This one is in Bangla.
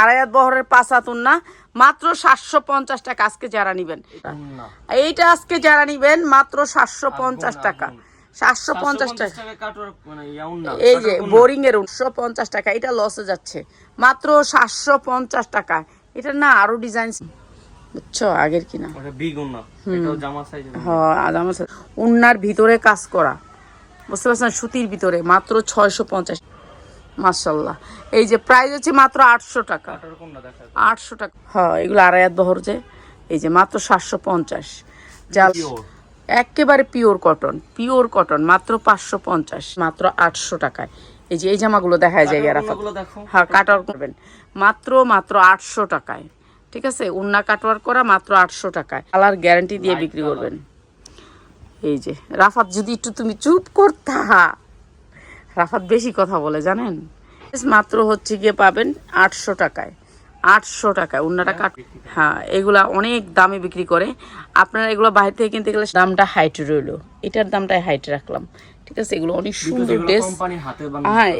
আড়াইয়াত বহরের পাঁচ হাত উন্না মাত্র সাতশো পঞ্চাশ টাকা আজকে যারা নিবেন। এইটা আজকে যারা নিবেন মাত্র সাতশো পঞ্চাশ টাকা। সাতশো পঞ্চাশ টাকা। মানে না এই যে বোরিং এর উনিশশো পঞ্চাশ টাকা এটা লসে যাচ্ছে। মাত্র সাতশো পঞ্চাশ টাকা। এটা না আরও ডিজাইন বুঝছ আগের কিনা। না হ্যাঁ। উন্নার ভিতরে কাজ করা বুঝতে পারছেন সুতির ভিতরে মাত্র ছয়শো পঞ্চাশ। মার্শাল্লাহ এই যে প্রাইস হচ্ছে মাত্র আটশো টাকা। আটশো টাকা। হ্যাঁ এগুলো আড়াইয়াত বহর যে। এই যে মাত্র সাতশো পঞ্চাশ। জাল একেবারে পিওর কটন পিওর কটন মাত্র পাঁচশো পঞ্চাশ মাত্র আটশো টাকায়। এই যে এই জামাগুলো দেখা যায় রাফাতগুলো দেখো? হ্যাঁ কাটওয়ার করবেন। মাত্র মাত্র আটশো টাকায়। ঠিক আছে? উন্না কাটওয়ার করা মাত্র আটশো টাকায়। কালার গ্যারান্টি দিয়ে বিক্রি করবেন। এই যে রাফাত যদি একটু তুমি চুপ করতা। রাফাত বেশি কথা বলে জানেন? মাত্র হচ্ছে গিয়ে পাবেন আটশো টাকায়। আটশো টাকায় উন্নাটা কাট হ্যাঁ এগুলা অনেক দামে বিক্রি করে। আপনারা এগুলো বাইরে থেকে কিনতে গেলে দামটা হাইট রইল। এটার দামটাই হাইট রাখলাম। ঠিক আছে এগুলো অনেক সুন্দর ড্রেস হ্যাঁ।